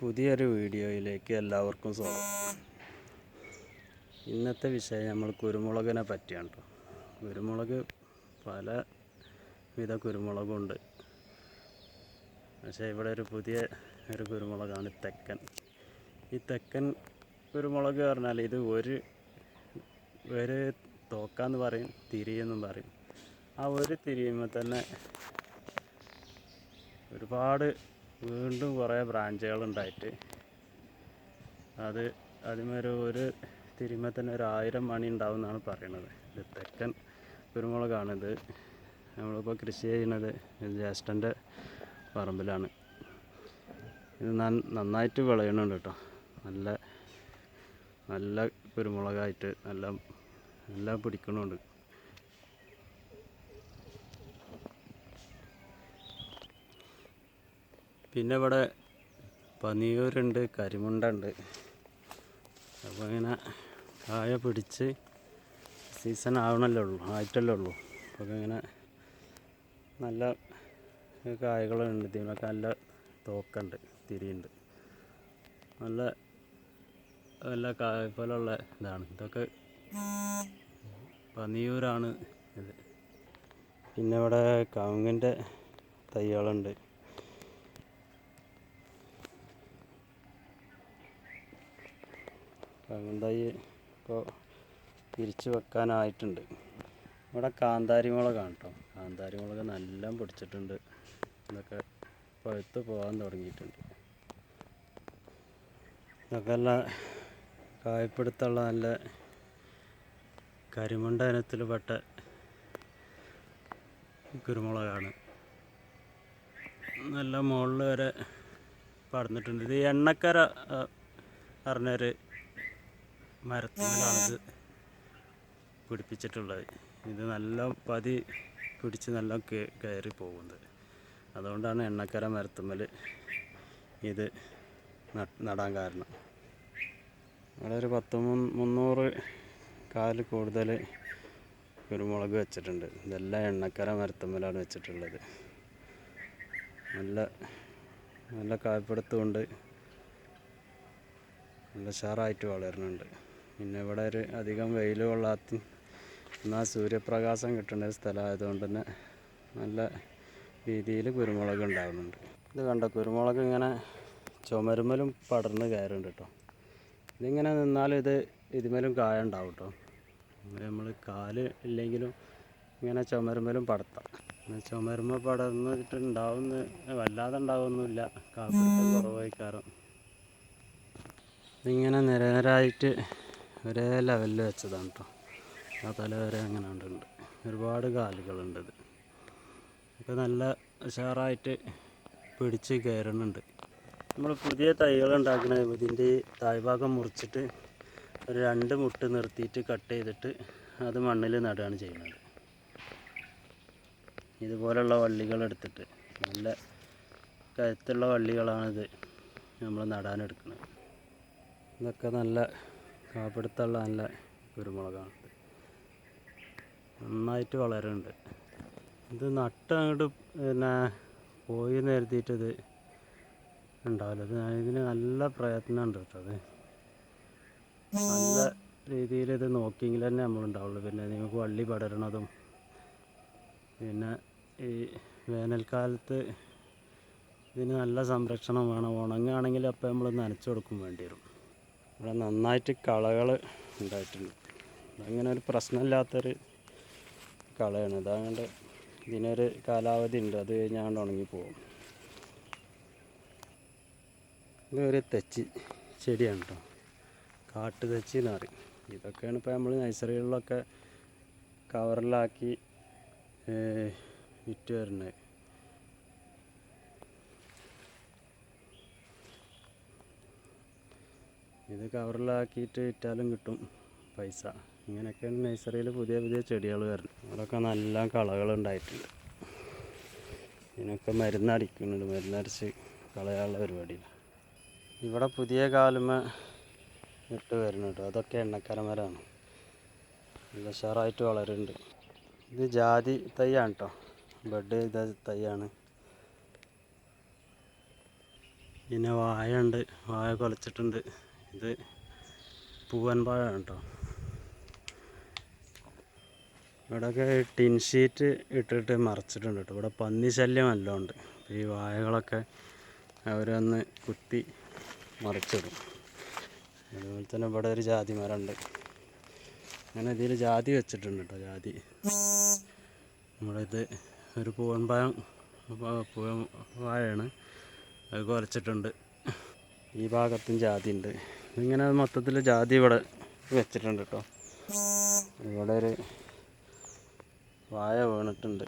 പുതിയൊരു വീഡിയോയിലേക്ക് എല്ലാവർക്കും സ്വാഗതം. ഇന്നത്തെ വിഷയം നമ്മൾ കുരുമുളകിനെ പറ്റിയാണ് കേട്ടോ കുരുമുളക് പല വിധ കുരുമുളകുണ്ട്. പക്ഷേ ഇവിടെ ഒരു പുതിയ ഒരു കുരുമുളകാണ് തെക്കൻ. ഈ തെക്കൻ കുരുമുളക് പറഞ്ഞാൽ ഇത് ഒരു ഒരു തോക്കാന്ന് പറയും തിരിയെന്നും പറയും. ആ ഒരു തിരിയുമ്പോൾ തന്നെ ഒരുപാട് വീണ്ടും കുറേ ബ്രാഞ്ചുകൾ ഉണ്ടായിട്ട് അത് അതിമൊരു ഒരു തിരുമ തന്നെ ഒരു ആയിരം മണി ഉണ്ടാവും എന്നാണ് പറയണത്. ഇത് തെക്കൻ കുരുമുളകാണിത്. നമ്മളിപ്പോൾ കൃഷി ചെയ്യുന്നത് ജ്യേഷ്ഠന്റെ പറമ്പിലാണ്. ഇത് നന്നായിട്ട് വിളയണുണ്ട് കേട്ടോ. നല്ല നല്ല കുരുമുളകായിട്ട് നല്ല നല്ല പിടിക്കണുണ്ട്. പിന്നെ ഇവിടെ പന്നിയൂരുണ്ട് കരിമുണ്ടുണ്ട്. അപ്പോൾ ഇങ്ങനെ കായ പിടിച്ച് സീസൺ ആവണല്ലേ ഉള്ളൂ ആയിട്ടല്ലേ ഉള്ളൂ. അപ്പോൾ ഇങ്ങനെ നല്ല കായകളുണ്ട് ഇതിനൊക്കെ നല്ല തോക്കുണ്ട് തിരിയുണ്ട്. നല്ല നല്ല കായ പോലുള്ള ഇതാണ്. ഇതൊക്കെ പനിയൂരാണ് ഇത്. പിന്നെ ഇവിടെ കവുങ്ങിന്റെ തൈകളുണ്ട്. കവുങ്ങ് ഇപ്പോൾ തിരിച്ച് വെക്കാനായിട്ടുണ്ട്. ഇവിടെ കാന്താരി മുളകാണ് കേട്ടോ കാന്താരി മുളക് നല്ല പിടിച്ചിട്ടുണ്ട്. ഇതൊക്കെ പഴുത്ത് പോകാൻ തുടങ്ങിയിട്ടുണ്ട്. ഇതൊക്കെ നല്ല കായ്പിടുത്തമുള്ള നല്ല കരിമണ്ട ഇനത്തിൽ പെട്ട കുരുമുളകാണ്. നല്ല മുകളിൽ വരെ പടർന്നിട്ടുണ്ട്. ഇത് എണ്ണക്കര ആ, പറഞ്ഞൊരു മരത്തിലാണ് ഇത് പിടിപ്പിച്ചിട്ടുള്ളത്. ഇത് നല്ല പതി പിടിച്ച് നല്ല കയറി പോകുന്നത്. അതുകൊണ്ടാണ് എണ്ണക്കര മരത്തുമ്മൽ ഇത് നടാൻ കാരണം. ഇവിടെ ഒരു പത്ത് മുന്നൂറ് കാൽ കൂടുതൽ കുരുമുളക് വെച്ചിട്ടുണ്ട്. ഇതെല്ലാം എണ്ണക്കര മരത്തുമ്മലാണ് വെച്ചിട്ടുള്ളത്. നല്ല നല്ല കായ്പിടുത്തമുണ്ട്. നല്ല ഉഷാറായിട്ട് വളരുന്നുണ്ട്. പിന്നെ ഇവിടെ ഒരു അധികം വെയിൽ കൊള്ളാത്ത എന്നാൽ സൂര്യപ്രകാശം കിട്ടുന്ന ഒരു സ്ഥലമായതുകൊണ്ട് തന്നെ നല്ല രീതിയിൽ കുരുമുളക് ഉണ്ടാകുന്നുണ്ട് ഇത് കണ്ട? കുരുമുളക് ഇങ്ങനെ ചുമരുമലും പടർന്ന് കയറുന്നുണ്ട് കേട്ടോ. ഇതിങ്ങനെ നിന്നാലും ഇത് ഇതിമേലും കായ ഉണ്ടാവും കേട്ടോ. നമ്മൾ കാൽ ഇല്ലെങ്കിലും ഇങ്ങനെ ചുമരുമലും പടർത്താം പിന്നെ ചുമരുമ പടർന്നിട്ട് ഉണ്ടാവുന്ന വല്ലാതെ ഉണ്ടാവുന്നില്ല കാപ്പിടുത്തം കുറവായി കാരണം. നിരനിരായിട്ട് ഒരേ ലെവലിൽ വെച്ചതാണ് കേട്ടോ ആ തല വരെ അങ്ങനെ ഉണ്ട് ഒരുപാട് കാലുകളുണ്ട് ഇത്. നല്ല ഉഷാറായിട്ട് പിടിച്ച് കയറുന്നുണ്ട്. നമ്മൾ പുതിയ തൈകൾ ഉണ്ടാക്കുന്ന ഇതിന്റെ താഴ്ഭാഗം മുറിച്ചിട്ട് ഒരു രണ്ട് മുട്ട് നിർത്തിയിട്ട് കട്ട് ചെയ്തിട്ട് അത് മണ്ണിൽ നടുകയാണ് ചെയ്യുന്നത്. ഇതുപോലുള്ള വള്ളികൾ എടുത്തിട്ട് നല്ല കരുത്തുള്ള വള്ളികളാണിത് നമ്മൾ നടാനെടുക്കുന്നത് ഇതൊക്കെ നല്ല കാപ്പിടുത്തുള്ള നല്ല കുരുമുളകാണ്. നന്നായിട്ട് വളരുന്നുണ്ട്. ഇത് നട്ട് അങ്ങോട്ട് പിന്നെ പോയി നിരത്തിയിട്ടത് ഉണ്ടാവില്ല. ഇത് ഇതിന് നല്ല പ്രയത്നമുണ്ട് കേട്ടോ അത്. നല്ല രീതിയിൽ ഇത് നോക്കിയെങ്കിൽ തന്നെ നമ്മളുണ്ടാവുള്ളൂ പിന്നെ നിങ്ങൾക്ക് വള്ളി പടരണതും പിന്നെ ഈ വേനൽക്കാലത്ത് ഇതിന് നല്ല സംരക്ഷണം വേണം. ഉണങ്ങുകയാണെങ്കിൽ അപ്പോൾ നമ്മൾ നനച്ചു കൊടുക്കും വേണ്ടി വരും. ഇവിടെ നന്നായിട്ട് കളകൾ ഉണ്ടായിട്ടുണ്ട്. അങ്ങനെ ഒരു പ്രശ്നമില്ലാത്തൊരു കളയാണ്. ഇതാണ്ട് ഇതിനൊരു കാലാവധി ഉണ്ട്. അത് കഴിഞ്ഞാണ്ട് ഉണങ്ങിപ്പോകും ഇതൊരു തെച്ചി ചെടിയാണ് കേട്ടോ കാട്ടു തെച്ചി എന്ന് പറയും. ഇതൊക്കെയാണ് ഇപ്പോൾ നമ്മൾ നഴ്സറികളിലൊക്കെ കവറിലാക്കി വിറ്റ് വരുന്നത്. കവറിലാക്കിയിട്ട് വിറ്റാലും കിട്ടും പൈസ. ഇങ്ങനെയൊക്കെയാണ് നഴ്സറിയിൽ പുതിയ പുതിയ ചെടികൾ വരുന്നത്. അതൊക്കെ നല്ല കളകളുണ്ടായിട്ടുണ്ട്. ഇതിനൊക്കെ മരുന്നടിക്കുന്നുണ്ട്. മരുന്നടിച്ച് കളയാനുള്ള പരിപാടിയില്ല. ഇവിടെ പുതിയ കാലുമ ഇട്ട് വരുന്നുണ്ട് അതൊക്കെ എണ്ണക്കരമരാണ് നല്ല ഉഷാറായിട്ട് വളരുന്നുണ്ട്. ഇത് ജാതി തയ്യാണ് കേട്ടോ. ബെഡ് ചെയ്ത തയ്യാണ് പിന്നെ വാഴ ഉണ്ട് വാഴ കുലച്ചിട്ടുണ്ട്. ഇത് പൂവൻ പഴമാണ് കേട്ടോ. ഇവിടെയൊക്കെ ടിൻ ഷീറ്റ് ഇട്ടിട്ട് മറച്ചിട്ടുണ്ട് കേട്ടോ. ഇവിടെ പന്നി ശല്യം ഉണ്ട് ഈ വാഴകളൊക്കെ അവരൊന്ന് കുത്തി മറിച്ചിടും. അതുപോലെ തന്നെ ഇവിടെ ഒരു ജാതി മരമുണ്ട്. അങ്ങനെ ഇതിൽ ജാതി വെച്ചിട്ടുണ്ട് കേട്ടോ ജാതി. നമ്മുടെ ഇത് ഒരു പൂവൻ പഴം പൂവൻ വാഴയാണ് അത് കുറച്ചിട്ടുണ്ട്. ഈ ഭാഗത്തും ജാതി ഉണ്ട്. ഇങ്ങനെ മൊത്തത്തിൽ ജാതി ഇവിടെ വെച്ചിട്ടുണ്ട് കേട്ടോ ഇവിടെ ഒരു വായ വീണിട്ടുണ്ട്.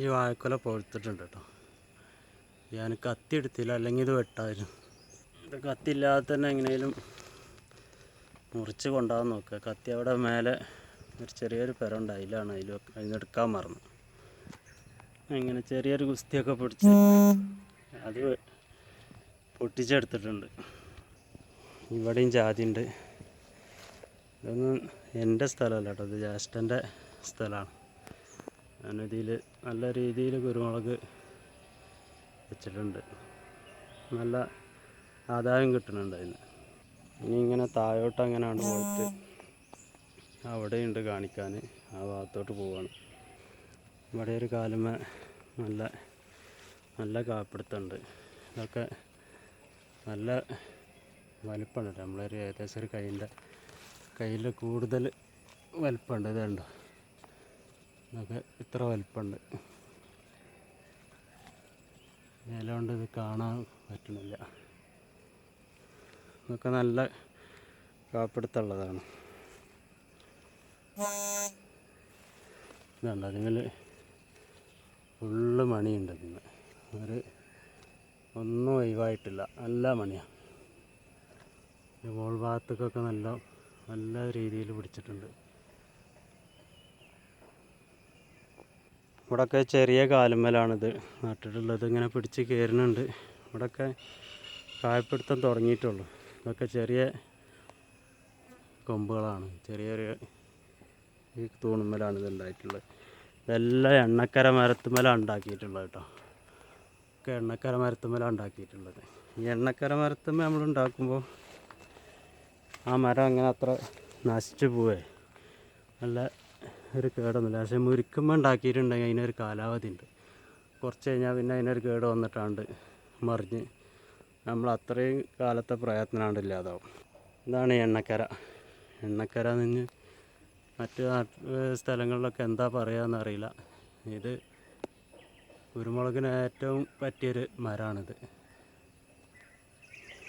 ഈ വാഴക്കൊല പൊഴുത്തിട്ടുണ്ട് കേട്ടോ ഞാൻ കത്തി എടുത്തില്ല അല്ലെങ്കിൽ ഇത് വെട്ടായിരുന്നു. ഇത് കത്തി ഇല്ലാതെ തന്നെ എങ്ങനെയും മുറിച്ച് കൊണ്ടുപോകാൻ നോക്കുക. കത്തി അവിടെ മേലെ ഒരു ചെറിയൊരു പെര ഉണ്ട് അതിലാണ് അതിൽ അതിനെടുക്കാൻ മറന്നു. അങ്ങനെ ചെറിയൊരു ഗുസ്തിയൊക്കെ പിടിച്ച് അത് പൊട്ടിച്ചെടുത്തിട്ടുണ്ട്. ഇവിടെയും ജാതി ഉണ്ട് ഇതൊന്നും എന്റെ സ്ഥലമല്ല കേട്ടോ. ഇത് ജ്യേഷ്ഠന്റെ സ്ഥലമാണ്. ഞാനിതിൽ നല്ല രീതിയിൽ കുരുമുളക് വെച്ചിട്ടുണ്ട്. നല്ല ആദായം കിട്ടുന്നുണ്ട് അതിന്. ഇനി ഇങ്ങനെ താഴോട്ട് അങ്ങനെയാണ് പോയിട്ട് അവിടെയുണ്ട് കാണിക്കാൻ. ആ ഭാഗത്തോട്ട് പോവാണ്. ഇവിടെ ഒരു കാലമേ നല്ല നല്ല കാപ്പിടുത്തുണ്ട്. ഇതൊക്കെ നല്ല വലിപ്പമുണ്ട് നമ്മളൊരു ഏകദേശം ഒരു കൈന്റെ കയ്യിൽ കൂടുതൽ വലിപ്പമുണ്ട്. ഇതുണ്ടോ ഇതൊക്കെ ഇത്ര വലിപ്പമുണ്ട്. ഇല കൊണ്ട് ഇത് കാണാൻ പറ്റണില്ല. ഇതൊക്കെ നല്ല കാപ്പിടുത്തുള്ളതാണ്. ഇതുണ്ട്. അതിൽ ഫുള്ള് മണിയുണ്ട് ഇതിന്. ഒരു ഒന്നും ഒഴിവായിട്ടില്ല. നല്ല മണിയാണ് മോൾ ഭാഗത്തേക്കൊക്കെ നല്ല നല്ല രീതിയിൽ പിടിച്ചിട്ടുണ്ട്. ഇവിടെയൊക്കെ ചെറിയ കാലുമ്മലാണിത്. നട്ടിട്ടുള്ളത് ഇങ്ങനെ പിടിച്ച് കയറുന്നുണ്ട്. ഇവിടെയൊക്കെ കായപ്പിടുത്തം തുടങ്ങിയിട്ടുള്ളൂ. ഇതൊക്കെ ചെറിയ കൊമ്പുകളാണ്. ചെറിയ ഈ തൂണുമ്മലാണ് ഇത് ഉണ്ടായിട്ടുള്ളത്. ഇതെല്ലാം എണ്ണക്കര മരത്തുമ്മലാണ് ഉണ്ടാക്കിയിട്ടുള്ളത് കേട്ടോ. ഒക്കെ എണ്ണക്കര മരത്തുമ്മലാണ് ഉണ്ടാക്കിയിട്ടുള്ളത്. ഈ എണ്ണക്കര മരത്തുമ്മ നമ്മൾ ഉണ്ടാക്കുമ്പോൾ ആ മരം അങ്ങനെ അത്ര നശിച്ചു പോവേ. നല്ല ഒരു കേടൊന്നുമില്ല. പക്ഷേ മുരിക്കുമ്പോൾ ഉണ്ടാക്കിയിട്ടുണ്ടെങ്കിൽ അതിനൊരു കാലാവധി ഉണ്ട്. കുറച്ച് കഴിഞ്ഞാൽ പിന്നെ അതിനൊരു കേട് വന്നിട്ടാണ്ട് മറിഞ്ഞ് നമ്മൾ അത്രയും കാലത്തെ പ്രയത്നമാണ്ട് ഇല്ലാതാവും. ഇതാണ് എണ്ണക്കര. എണ്ണക്കര നിന്ന് മറ്റ് സ്ഥലങ്ങളിലൊക്കെ എന്താ പറയുക എന്നറിയില്ല ഇത് കുരുമുളകിന് ഏറ്റവും പറ്റിയൊരു മരമാണിത്.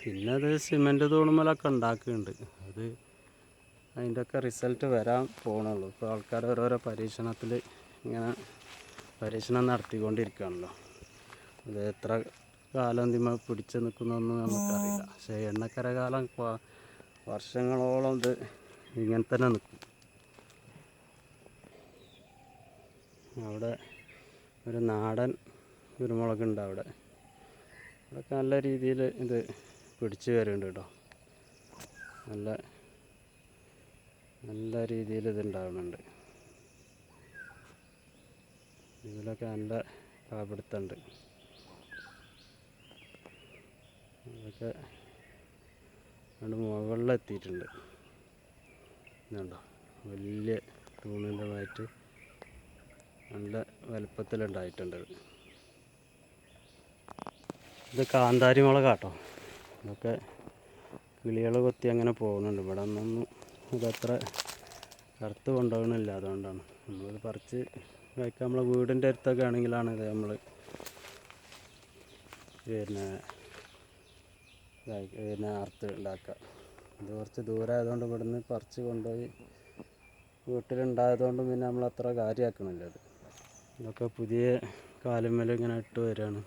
പിന്നെ അത് സിമന്റ് തൂണുമലൊക്കെ ഉണ്ടാക്കുന്നുണ്ട്. അത് അതിന്റെ ഒക്കെ റിസൾട്ട് വരാൻ പോകണുള്ളൂ ഇപ്പോൾ ആൾക്കാർ ഓരോരോ പരീക്ഷണത്തിൽ ഇങ്ങനെ പരീക്ഷണം നടത്തിക്കൊണ്ടിരിക്കുകയാണല്ലോ. അത് എത്ര കാലം തിമ പിടിച്ച് നിൽക്കുന്നൊന്നും നമുക്കറിയില്ല. പക്ഷേ എണ്ണക്കര കാലം വർഷങ്ങളോളം ഇത് ഇങ്ങനെ തന്നെ നിൽക്കും. അവിടെ ഒരു നാടൻ കുരുമുളകുണ്ട് അവിടെ. അതൊക്കെ നല്ല രീതിയിൽ ഇത് പിടിച്ചു വരുന്നുണ്ട് കേട്ടോ. നല്ല നല്ല രീതിയിൽ ഇതുണ്ടാവുന്നുണ്ട് ഇതിലൊക്കെ നല്ല കാപിടുത്തുണ്ട് അതൊക്കെ രണ്ട് മുകളിലെത്തിയിട്ടുണ്ട്. ഇതുണ്ടോ? വലിയ തൂണിന്റെ മായിട്ട് നല്ല വലുപ്പത്തിലുണ്ടായിട്ടുണ്ട്. ഇത്. കാന്താരി മുളകാട്ടോ ഇതൊക്കെ കിളികൾ കൊത്തി അങ്ങനെ പോകുന്നുണ്ട്. ഇവിടെ ഒന്നൊന്നും ഇതത്ര കറുത്ത് കൊണ്ടുപോകണില്ല അതുകൊണ്ടാണ്. നമ്മളിത് പറിച്ച് കഴിക്കാൻ നമ്മളെ വീടിന്റെ അടുത്തൊക്കെ ആണെങ്കിലാണ് ഇത് നമ്മൾ പിന്നെ പിന്നെ അറുത്ത് ഉണ്ടാക്കുക. ഇത് കുറച്ച് ദൂരം ആയതുകൊണ്ട് ഇവിടുന്ന് പറിച്ച് കൊണ്ടുപോയി വീട്ടിലുണ്ടായതുകൊണ്ടും പിന്നെ നമ്മൾ അത്ര കാര്യമാക്കണില്ല അത് ഇതൊക്കെ പുതിയ കാലുമ്മൽ ഇങ്ങനെ ഇട്ട് വരികയാണ്.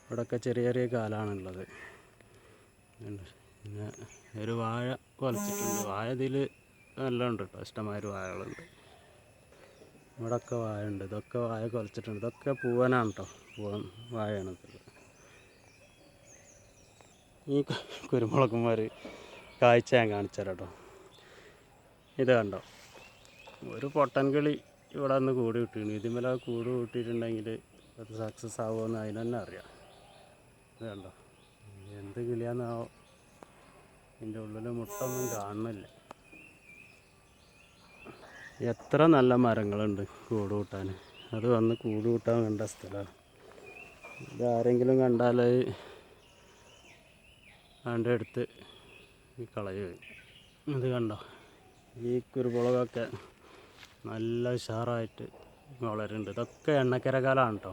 ഇവിടെയൊക്കെ ചെറിയ ചെറിയ കാലാണുള്ളത്. പിന്നെ ഒരു വാഴ കൊലച്ചിട്ടുണ്ട്. വാഴ ഇതിൽ നല്ല ഉണ്ട് കേട്ടോ ഇഷ്ടമായൊരു വാഴകളുണ്ട്. ഇവിടെയൊക്കെ വാഴ ഉണ്ട് ഇതൊക്കെ വാഴ കൊലച്ചിട്ടുണ്ട്. ഇതൊക്കെ പൂവനാണ് കേട്ടോ പൂവൻ വാഴയാണ് ഈ കുരുമുളകുമാർ കാഴ്ച ഞാൻ കാണിച്ചു തരാം കേട്ടോ ഇത് കണ്ടോ? ഒരു പൊട്ടൻ കിളി ഇവിടെ നിന്ന് കൂട് കിട്ടുകയാണ് ഇതിന്മേലെ കൂട് കൂട്ടിയിട്ടുണ്ടെങ്കിൽ അത് സക്സസ് ആവുമെന്ന് അതിന് തന്നെ അറിയാം. ഇത് കണ്ടോ? എന്ത് കിളിയാന്നാവോ ഇതിന്റെ ഉള്ളിൽ മുട്ടൊന്നും കാണുന്നില്ല. എത്ര നല്ല മരങ്ങളുണ്ട് കൂട് കൂട്ടാൻ. അത് വന്ന് കൂട് കൂട്ടാൻ കണ്ട സ്ഥലമാണ്. ഇത് ആരെങ്കിലും കണ്ടാൽ അതിന്റെ അടുത്ത് ഈ കളയുക. ഇത് കണ്ടോ? ഈ കുരുമുളകൊക്കെ നല്ല ഉഷാറായിട്ട് വളരുന്നുണ്ട്. ഇതൊക്കെ എണ്ണക്കരകാലാണ് കേട്ടോ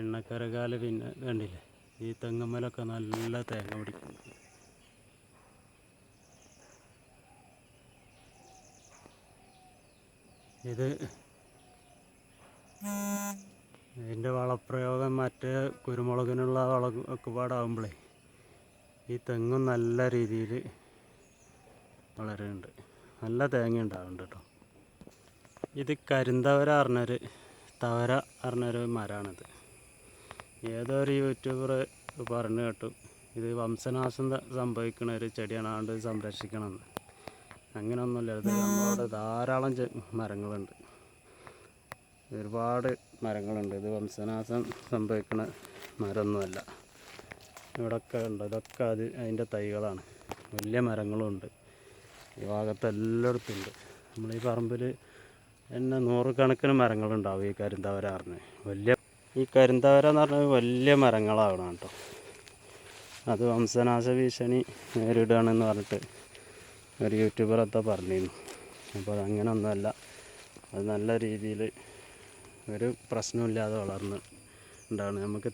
എണ്ണക്കരകാല പിന്നെ കണ്ടില്ലേ? ഈ തെങ്ങമ്മലൊക്കെ നല്ല തേങ്ങ പിടിക്കുന്നു ഇത് ഇതിന്റെ വളപ്രയോഗം മറ്റേ കുരുമുളകിനുള്ള വളം ഒക്കെ പാടാകുമ്പോഴേ ഈ തെങ്ങും നല്ല രീതിയിൽ വളരുന്നുണ്ട്. നല്ല തേങ്ങ ഉണ്ടാവുന്നുണ്ട് കേട്ടോ ഇത് കരിന്തവര പറഞ്ഞൊരു തവര പറഞ്ഞൊരു മരമാണിത് ഏതോ ഒരു യൂട്യൂബർ പറഞ്ഞു കേട്ടു ഇത് വംശനാശം സംഭവിക്കുന്ന ഒരു ചെടിയാണ് അതുകൊണ്ട് സംരക്ഷിക്കണമെന്ന് അങ്ങനെയൊന്നുമില്ല ഇത് നമ്മളവിടെ ധാരാളം മരങ്ങളുണ്ട്. ഒരുപാട് മരങ്ങളുണ്ട്. ഇത് വംശനാശം സംഭവിക്കുന്ന മരമൊന്നുമല്ല ഇവിടൊക്കെ ഉണ്ട്. ഇതൊക്കെ അത് അതിന്റെ തൈകളാണ്. വലിയ മരങ്ങളുണ്ട്. ഈ ഭാഗത്ത് എല്ലായിടത്തും ഉണ്ട്. നമ്മൾ ഈ പറമ്പിൽ തന്നെ നൂറുകണക്കിന് മരങ്ങളുണ്ടാവും ഈ കരിന്തവര പറഞ്ഞ്. വലിയ ഈ കരിന്തവര എന്ന് പറഞ്ഞാൽ വലിയ മരങ്ങളാവണം കേട്ടോ. അത് വംശനാശ ഭീഷണി നേരിടുകയാണെന്ന് പറഞ്ഞിട്ട് ഒരു യൂട്യൂബർ എത്താ പറഞ്ഞിരുന്നു. അപ്പോൾ അതങ്ങനെ ഒന്നുമല്ല. അത് നല്ല രീതിയിൽ ഒരു പ്രശ്നമില്ലാതെ വളർന്ന് ഉണ്ടാണ് നമുക്ക്